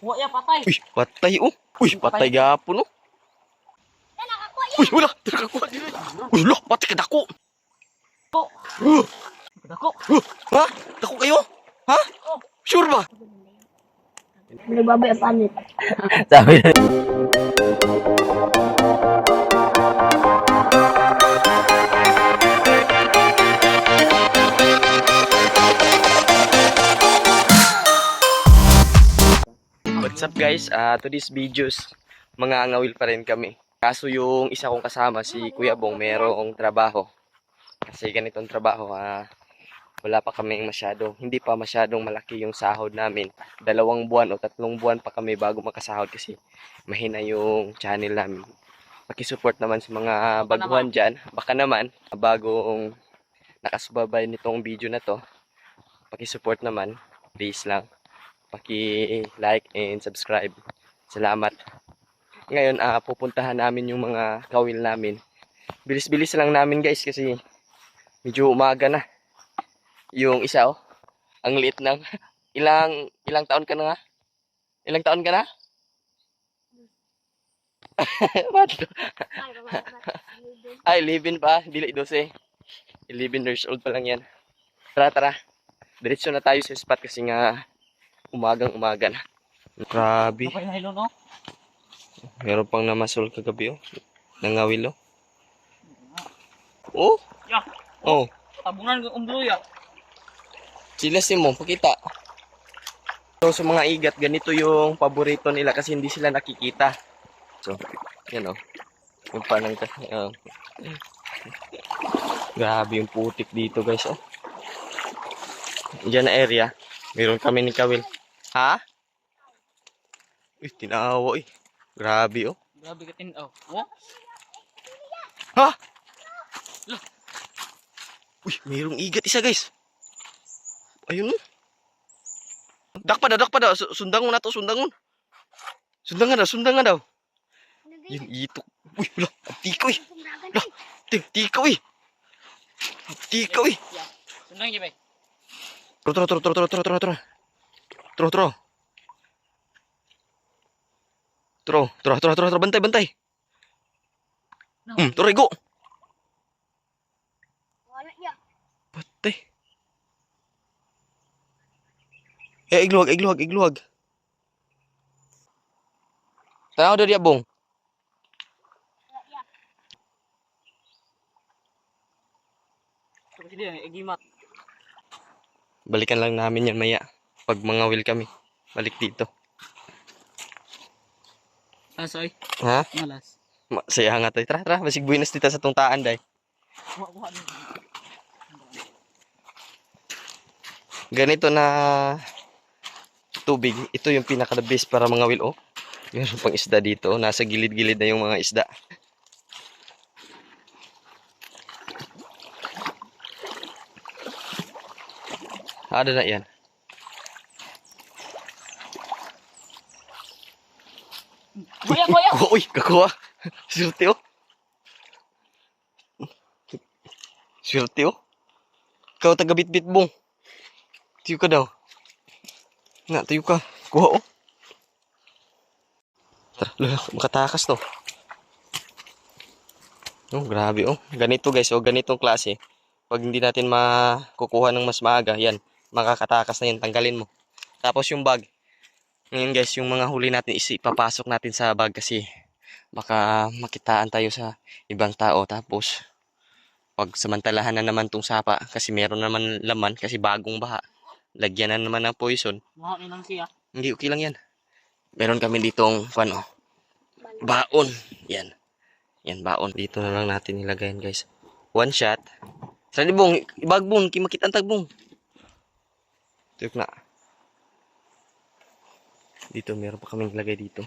Wa ya patay. Uy, patay oh. Uy, patay gapon oh. Uy, wala. Nakakuha din. Uy, lo, patay ka dako. Ko. Uh, Dako. uh, ha? Dako kayo? Ha? Sure ba? Nagbabay ang panit. Sabi na. What's up guys? Uh, to this videos, mga angawil pa rin kami. Kaso yung isa kong kasama, si Kuya Bong, merong trabaho. Kasi ganitong trabaho, ah, wala pa kaming masyado, hindi pa masyadong malaki yung sahod namin. Dalawang buwan o tatlong buwan pa kami bago makasahod kasi mahina yung channel namin. Pakisupport naman sa mga baguhan dyan. Baka naman, bagong nakasubabay nitong video na to, pakisupport naman. Please lang paki-like and subscribe. Salamat. Ngayon, ah pupuntahan namin yung mga kawil namin. Bilis-bilis lang namin guys kasi medyo umaga na. Yung isa oh, ang liit ng ilang ilang taon ka na nga? Ilang taon ka na? What? Ay, 11 pa, dili 12. 11 years old pa lang yan. Tara, tara. Diretso na tayo sa spot kasi nga umagang umaga na. Grabe. Kapay na hilo no. Meron pang namasol kagabi oh. Nangawil oh. Oh? Ya. Oh. Tabunan ng umblo ya. Sila si mo, pakita. So, sa mga igat, ganito yung paborito nila kasi hindi sila nakikita. So, yan oh. Yung panang uh, Grabe yung putik dito guys oh. Diyan na area. Meron kami ni Kawil. Ha? Uy, tinawa eh. Grabe oh. Grabe ka tin. Oh. Wa. Ha? Uy, mayroong igat isa guys. Ayun oh. Dakpa daw, dakpa daw. Su- Sundangon na to, sundangon. Sundangan daw, sundangan daw. Yun, itok. Uy, wala. Tikaw eh. Wala. Tikaw eh. Tikaw eh. Sundang bay. Tro, tro, tro, tro, tro, tro, tro, tro. Tro, tro. Tro, tro, tro, tro, tro, bantay, bantay. No. Hmm, tro, go. Wala niya. Patay. Eh, igluwag, igluwag, igluwag. Tanaw daw diya, bong. Kasi dia igimat. Balikan lang namin yan maya. Pag mga will kami. Balik dito. Asoy. Ha? Malas. Ma- Saya nga tayo. Tara, tara. Basig buinas dito sa tungtaan, day. Ganito na tubig. Ito yung pinaka the best para mga will, oh. Meron pang isda dito. Nasa gilid-gilid na yung mga isda. Ada na yan. Kuya kuya. Oh, uy, kakuha. Swerte, oh. Swerte, oh. Ikaw taga bit-bit bong. Tiyo ka daw. Nga, tayo ka. Kuha, oh. Tara, makatakas to. Oh, grabe, oh. Ganito, guys, oh. Ganitong klase. Pag hindi natin makukuha ng mas maaga, yan. Makakatakas na yan. Tanggalin mo. Tapos yung bag. Ngayon, guys, yung mga huli natin is ipapasok natin sa bag kasi baka makitaan tayo sa ibang tao. Tapos pag samantalahan na naman tong sapa kasi meron naman laman kasi bagong baha. Lagyan na naman ng poison. Wa ni nang siya. hindi okay lang yan. Meron kami ditong ano baon. Yan. Yan baon. Dito na lang natin nilagay yan guys. One shot. Sa libong ibagbong kimakit ang tagbong tuyok na dito meron pa kaming lagay dito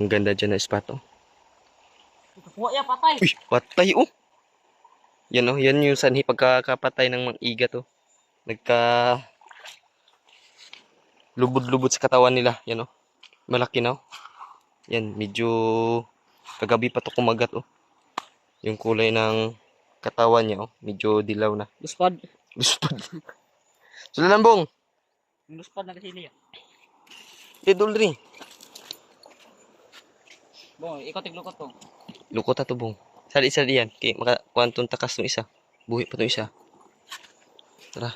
Ang ganda dyan na spot, oh. Wa ya patay. Uy, patay, oh. Yan, oh. Yan yung sanhi pagkakapatay ng mga igat, oh. Nagka... Lubod-lubod sa katawan nila. Yan, oh. Malaki na, oh. Yan, medyo... Kagabi pa to kumagat, oh. Yung kulay ng katawan niya, oh. Medyo dilaw na. Luspad. Luspad. Sulanan bong. Luspad na kasi niya. Idol rin. Bo, ikaw tiglukot to. Lukot na to bong. Sali isa diyan. Kaya maka kwantong takas ng isa. Buhi pa to isa. Tara.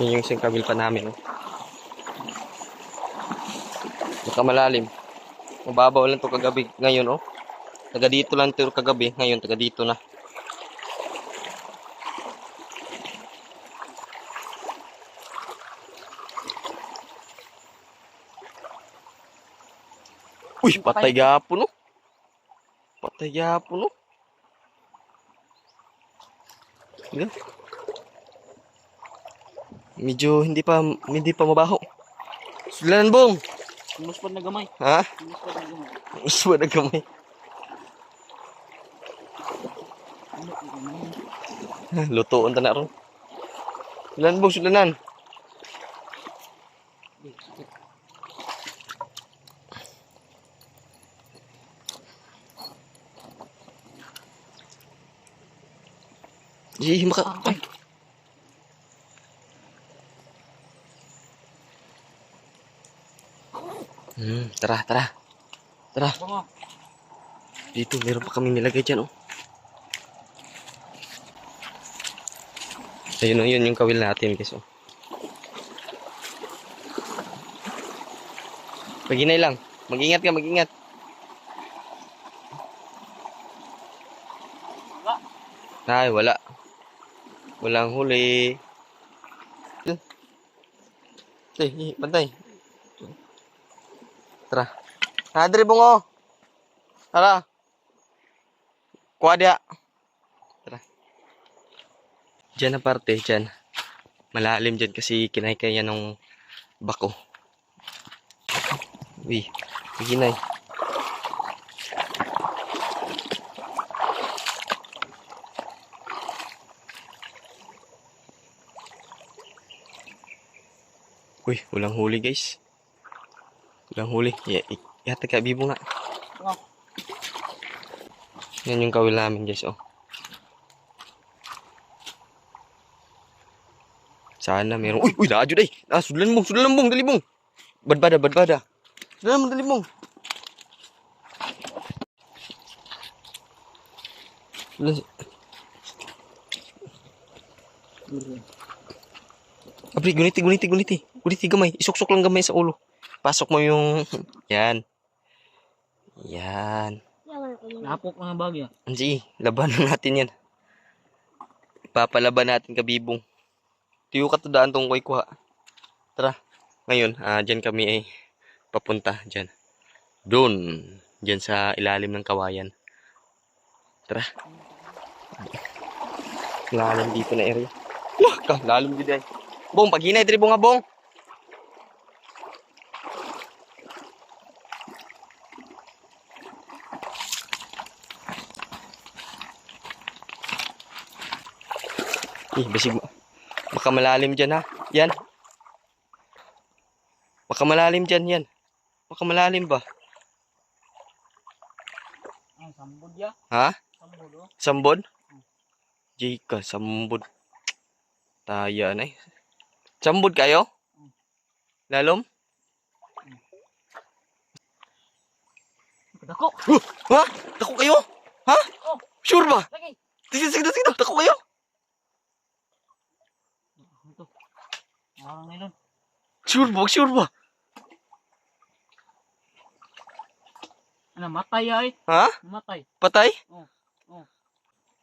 Yan yung isang kabil pa namin. Oh. Baka malalim. Mababaw lang to kagabi. Ngayon oh. Taga dito lang to kagabi. Ngayon taga dito na. Uy, patay gapon no. Patay gapon no. Yan. Medyo hindi pa hindi pa mabaho. Sulanan bong. Yung luspad na gamay. Ha? Yung luspad na gamay. Uswa na gamay. Lutoon ta na ron. Sulanan bong, sulanan. Di, maka... Ay. Tara, tara. Tara, dito meron pa kami nilagay dyan, oh. Ayun, oh, yun yung kawil natin, guys, oh. Maginay lang. Mag-ingat ka, mag-ingat. Wala. Ay, wala. Walang huli. Eh, eh, bantay. Tara. Hadri bungo. Tara. Kuha dia. Tara. Diyan na parte, diyan. Malalim diyan kasi kinaykaya ng bako. Uy, ginay. Uy, walang huli guys. Walang huli. Ya, yata ka bibo nga. Bungo. Yan yung kawil namin guys, oh. Sana meron. Uy, uy, naadyo day. Ah, sudalan mong, sudalan mong, dali mong. Badbada, badbada. Sudalan mong, dali mong. Abri, guniti, guniti, guniti. Guniti gamay. Isuksok lang gamay sa ulo. Pasok mo yung... Yan. Yan. Napok mga bagya. Anji, labanan natin yan. Ipapalaban natin kabibong. Tiyo ka to daan tong koy kuha. Tara. Ngayon, ah dyan kami ay papunta. Dyan. Doon. Dyan sa ilalim ng kawayan. Tara. Lalim dito na area. Wah, ka, lalim dito ay. Bong, paghinay, diri nga bong. Eh, basig mo. Baka malalim dyan ha. Yan. Baka malalim dyan yan. Baka malalim ba? Ang sambod ya. Ha? Sambod oh. Sambod? Jika, sambod. Taya na eh. Sambod kayo? Lalom? Dako. Huh! Ha? Tako kayo? Ha? Oh. Sure ba? Sige, sige, sige. Tako kayo? Parang nilon. Sure ba? Sure ba? Ano, matay ay. Ha? Matay. Patay?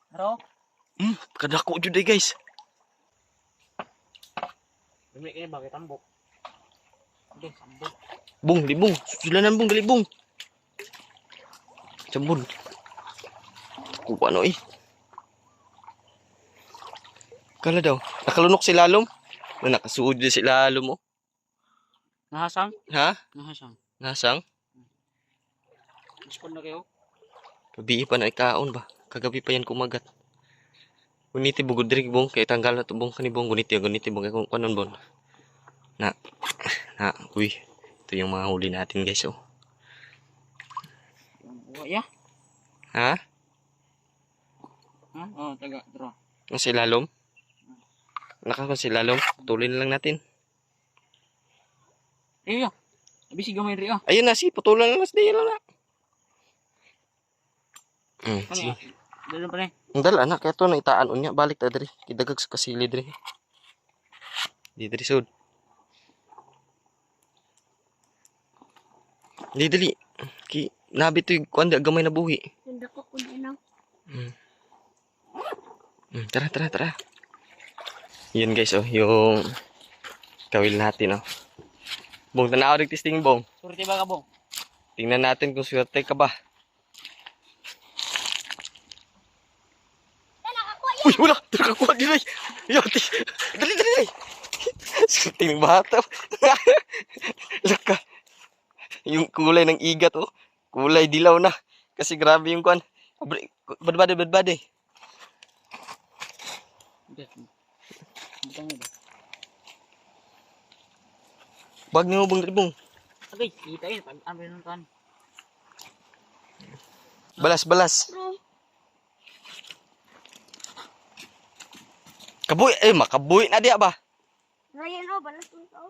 Pero, Hmm, kadako jud eh, guys. Dumi kayo bakit tambok. Hindi, sambod. Bung, libong. Sulanan bung, dalibong. Sambod. Kung ano eh. Kala daw. Nakalunok si Lalom. O, nakasuod din si Lalom oh. Nahasang? Ha? Nahasang. Nasang? Respond na kayo. Gabi pa na ikaon ba? Kagabi pa yan kumagat. Guniti bugod diri bong kay tanggal na to bong kanibong guniti guniti bong kung kanon bon. Na na uy. Ito yung mga huli natin guys oh. Oh, ya. Ha? Ha? Oh, taga, draw. Ang silalom? Naka kung silalom. Putulin na lang natin. Iyo. Abi si gamay ri ah. Ayun na, si putulan na lang. Sige lang na. Hmm, Kani. sige. Pa. Ang dala na, kaya to na itaan unya. Balik ta diri. Kidagag sa kasili diri. Di diri sud. Di dali. Ki, nabi to yung kuwan, di gamay na buhi. Ganda ko kung ano. Hmm, tara, tara, tara. Yun guys, oh, yung kawil natin, oh. Bong, tanaw rin testing, Bong. Surti ba ka bong? Tingnan natin kung swerte ka ba. Uy, wala! Nakakuha din ay! Yati! Dali, dali, dali! Swerte ng bata. Laka. Yung kulay ng igat, oh. Kulay dilaw na. Kasi grabe yung kwan. Badbade, badbade. Yes. Mo? Bag ni mo bang dali, Bong. Okay, kita yun. Pag ano yun kan. Balas, balas. Kabuy, eh, makabuy na diya ba? Ryan o, balas mo ito.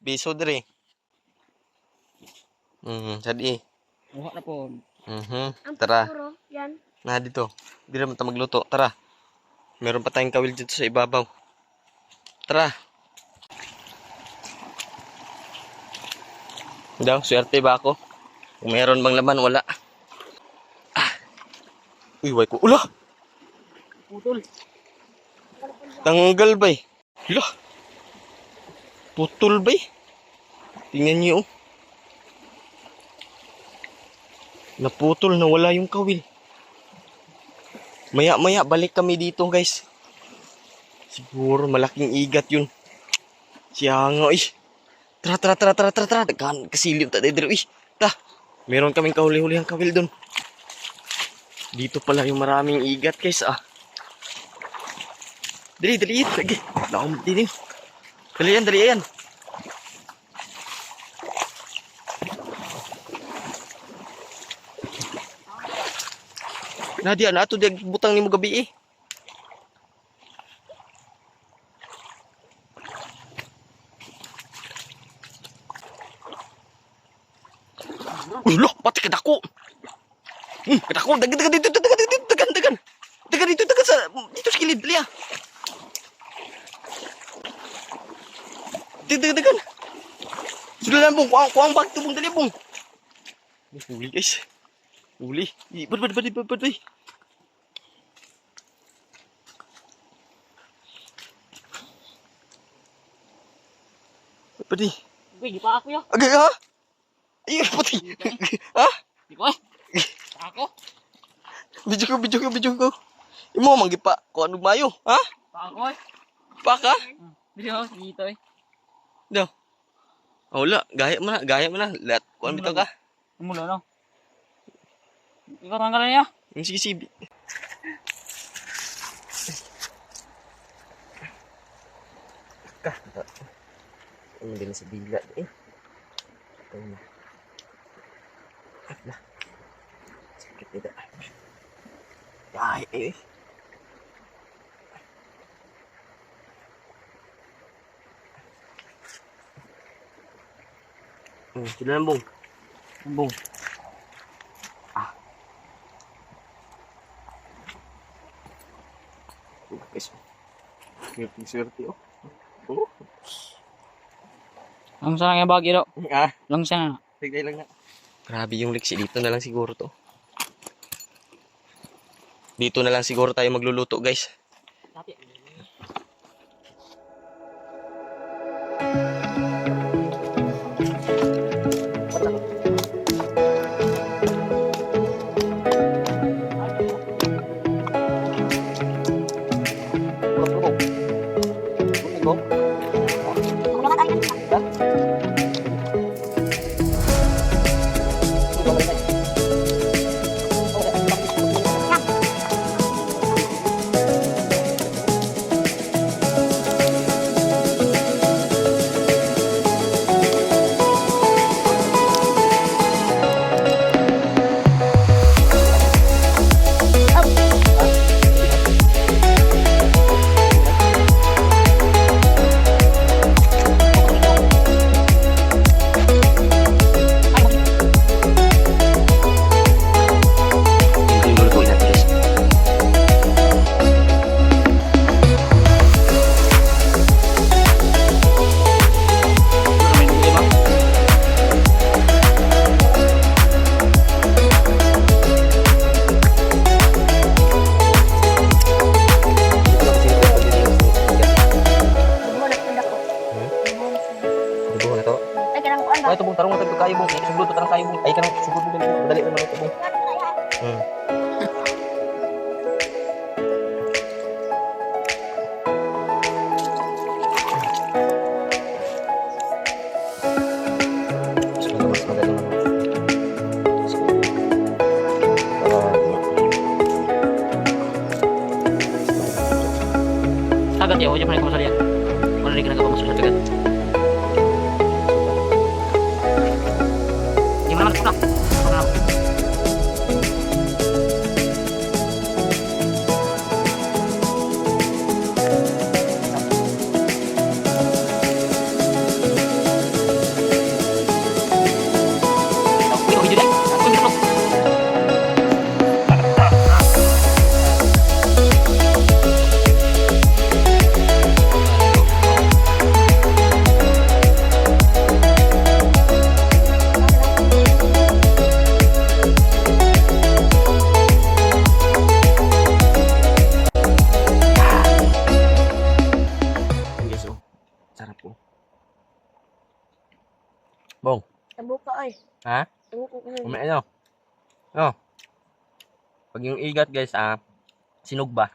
Biso diri. Mhm, sadi. Buha na po. Mhm. Tara. puro, yan. Na dito. Di naman tayo magluto. Tara. Meron pa tayong kawil dito sa ibabaw. Tara. Daw, swerte ba ako? Kung meron bang laman, wala. Ah. Uy, way ko. Ula! Putol. Tanggal ba eh? Ula! Putol ba eh? Tingnan niyo oh. Naputol na wala yung kawil. Maya maya balik kami dito guys. Siguro malaking igat yun. Siya nga eh. Tara tara tara tara tara tara. Daghan kasilip ta dito eh. Ta. Meron kaming kahuli-huli ang kawil dun. Dito pala yung maraming igat guys ah. Dali dali. Lagi. Laom din. Dali yan dali yan. Nadia na ato di butang nimo gabi eh. Ulo, pati kadako. Hmm, kadako, dagan dagan dito, dagan dito, dagan dagan. Dagan dito, dagan sa dito sa kilid liya. Dagan dagan dagan. Sudah lang bung, kuang kuang bag tubong dali bung. Huli guys. Huli. Ih, Bad bad bad bad bad. Pati. Uy, di pa ako yo. Agay ha? Ay, pati. ha? Di ko eh. Ako. Video ko, video ko, video ko. Imo manggi pa ko anong mayo, ha? Pa ako eh. Pa ka? Dito ako, dito eh. Daw. Oh, wala, gaya mo na, gaya mo na. Lahat, kuan bitaw ka. Mula no. Ikaw tanggal niya. Yung sige sige. Ka. Ano din sa dila eh. Ito na. Ala. Sakit nito. Ay, eh. Hmm, sila lang bong. Bong. Guys, swerte swerte oh. Oh. Ang sana nga bagay do. Ah, Lang sana. tigay lang na. Grabe yung liksi dito na lang siguro to. Dito na lang siguro tayo magluluto guys. Ha? Kumain ano? Oh. Pag yung igat guys, ah, sinugba.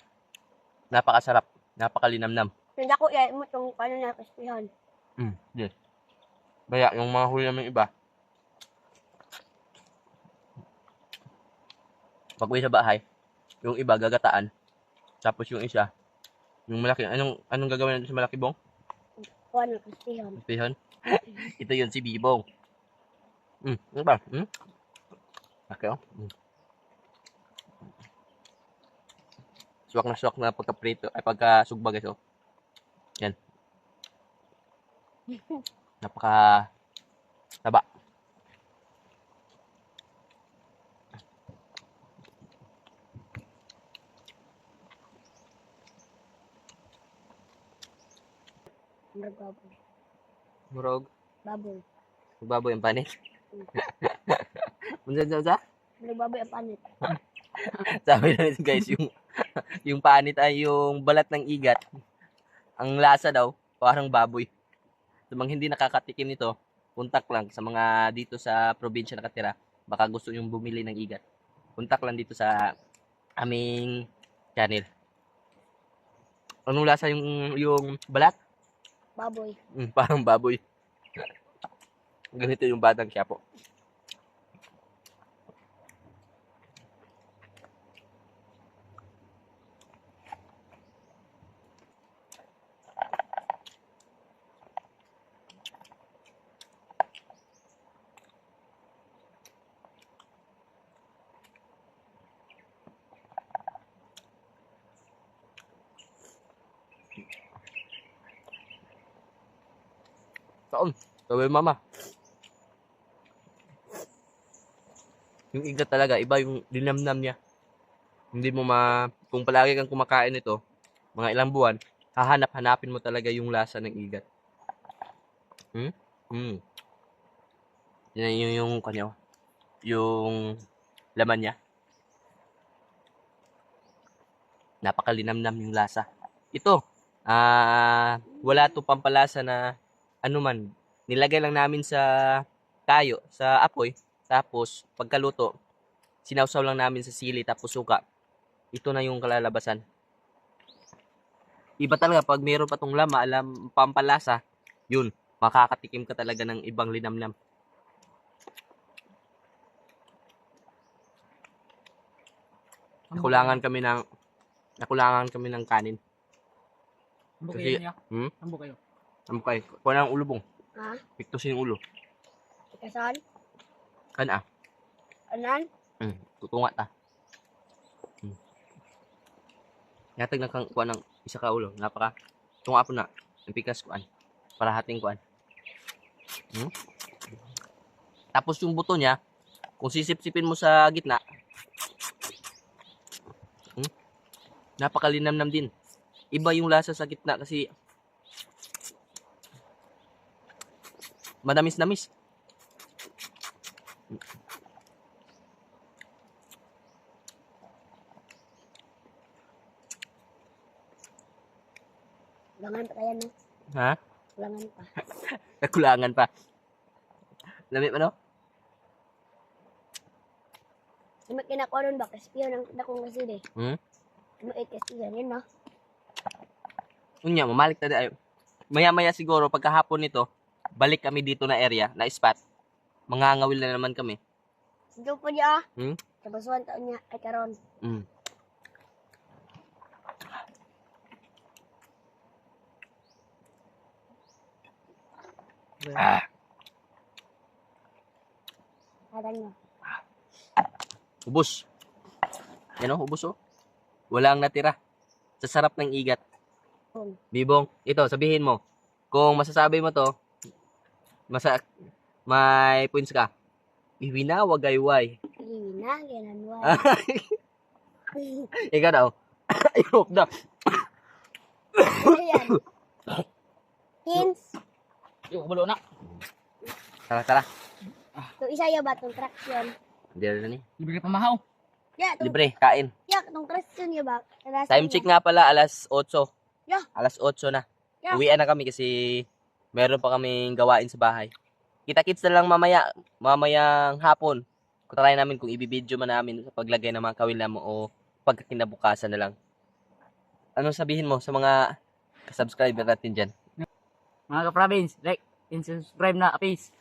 Napakasarap. Napakalinamnam. Hindi ko iya mo itong paano na kaspihan. Mm, yes. Kaya yung mga huli naman iba, pag uwi sa bahay, yung iba gagataan. Tapos yung isa, yung malaki, anong anong gagawin natin sa malaki bong? Paano na kaspihan. Pihon? Ito yun si Bibong. Hmm, ano ba? Hmm? Okay, oh. Hmm. Suwak na suwak na pagka-prito, ay pagka-sugba guys, oh. Yan. Napaka taba. Baboy. Murog. Baboy. Magbaboy ang panit. Unsa sa sa? Murag baboy ang panit. Sabi na nito guys, yung yung panit ay yung balat ng igat. Ang lasa daw, parang baboy. Sa mga hindi nakakatikim nito, kontak lang sa mga dito sa probinsya nakatira. Baka gusto yung bumili ng igat. Kontak lang dito sa aming channel. Anong lasa yung yung balat? Baboy. Mm, parang baboy. Ganito yung batang siya po. Taon. Sabi mama. Yung igat talaga, iba yung dinamnam niya. Hindi mo ma... Kung palagi kang kumakain nito, mga ilang buwan, hahanap-hanapin mo talaga yung lasa ng igat. Hmm? Hmm. Yan yung, yung, kanyo, yung laman niya. Napakalinamnam yung lasa. Ito, ah, wala to pampalasa na ano man, nilagay lang namin sa tayo, sa apoy. Tapos, pagkaluto, sinawsaw lang namin sa sili tapos suka. Ito na yung kalalabasan. Iba talaga, pag meron pa tong lama, alam, pampalasa, yun, makakatikim ka talaga ng ibang linamnam. Nakulangan kami ng, nakulangan kami ng kanin. Ambok Kasi- kayo niya. Hmm? Ambok kayo. Ano kay? Kuha ng ulo bong. Ha? Piktusin yung ulo. Ikasan? Kan ah. Anan? Hmm. Tutungat ah. Hmm. Yatag na kang kuha ng isa ka ulo. Napaka. Tunga po na. Ang pikas kuan. Para hating kuan. Hmm? Tapos yung buto niya, kung sisip-sipin mo sa gitna, hmm? napakalinamnam din. Iba yung lasa sa gitna kasi manamis-namis. Langan pa kaya no? Ha? Langan pa. Nakulangan pa. Lamit mo no? Sumak kinakuha nun ba? Kaspiyo ng dakong kasi de. Hmm? Sumak kaspiyo. Yan no? Unya, mamalik na tayo. Maya-maya siguro, pagkahapon nito, balik kami dito na area, na spot. Mangangawil na naman kami. Sige po niya. Hmm? Sa basuhan taon niya. Ay karon. Mm. Ah, niya. ubos. Yan o, ubos o. Walang natira. Sa sarap ng igat. Bibong, ito, sabihin mo. Kung masasabi mo to, masa may points ka. Iwina, wagayway. Ina, ginanwa. Ikaw daw. Ayok daw. Ayan. Yung bulo na. Tara, tara. So, isa yung ba itong traction? Hindi na ni. Libre pamahaw. Ya, itong, Libre, kain. ya, itong traction yung ba? Traction Time check nga pala, alas 8. Yeah. Alas 8 na. Yeah. Uwian na kami kasi meron pa kaming gawain sa bahay. Kita-kits na lang mamaya, mamayang hapon. Kutry namin kung ibibideo man namin sa paglagay ng mga kawil namin o pagkakinabukasan na lang. Anong sabihin mo sa mga subscriber natin dyan? Mga ka-province, like and subscribe na, please.